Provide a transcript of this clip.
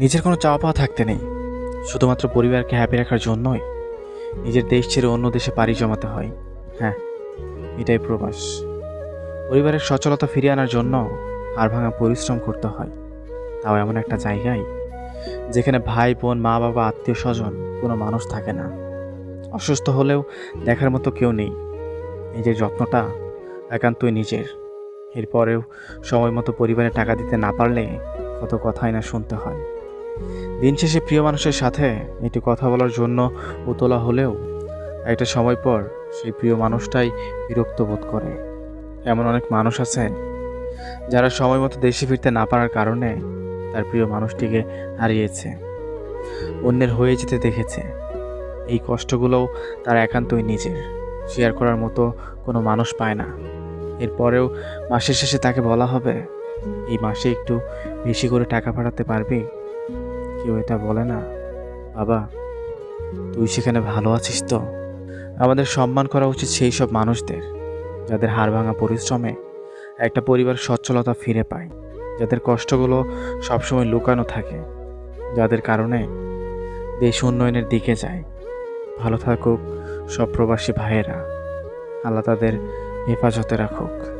নিজের কোনো চাওয়া পাওয়া থাকতে নেই। শুধুমাত্র পরিবারকে হ্যাপি রাখার জন্যই নিজের দেশ ছেড়ে অন্য দেশে পাড়ি জমাতে হয়। হ্যাঁ এটাই প্রবাস। পরিবারের সচলতা ফিরিয়ে আনার জন্য আর ভাঙা পরিশ্রম করতে হয়। তাও এমন একটা জায়গায় যেখানে ভাই, বোন, মা, বাবা, আত্মীয়, স্বজন কোনো মানুষ থাকে না। অসুস্থ হলেও দেখার মতো কেউ নেই। নিজের যত্নটা একান্তই নিজের। এরপরেও সময় মতো পরিবারে টাকা দিতে না পারলে কত কথাই না শুনতে হয়। দিন শেষে প্রিয় মানুষের সাথে একটু কথা বলার জন্য উতলা হলেও একটা সময় পর সেই প্রিয় মানুষটাই বিরক্ত বোধ করে। এমন অনেক মানুষ আছেন যারা সময় মতো দেশে ফিরতে না পারার কারণে তার প্রিয় মানুষটিকে হারিয়েছে, অন্যের হয়ে যেতে দেখেছে। এই কষ্টগুলোও তার একান্তই নিজের। শেয়ার করার মতো কোনো মানুষ পায় না। এরপরেও মাসের শেষে তাকে বলা হবে, এই মাসে একটু বেশি করে টাকা পাঠাতে পারবি? কেউ এটা বলে না। বাবা, তুই সেখানে ভালো আছিস তো? আমাদের সম্মান করা উচিত সেই সব মানুষদের, যাদের হাড় ভাঙা পরিশ্রমে একটা পরিবার সচ্ছলতা ফিরে পায়, যাদের কষ্টগুলো সবসময় লুকানো থাকে, যাদের কারণে দেশ উন্নয়নের দিকে যায়। ভালো থাকুক সব প্রবাসী ভাইয়েরা। আল্লাহ তাদের হেফাজতে রাখুক।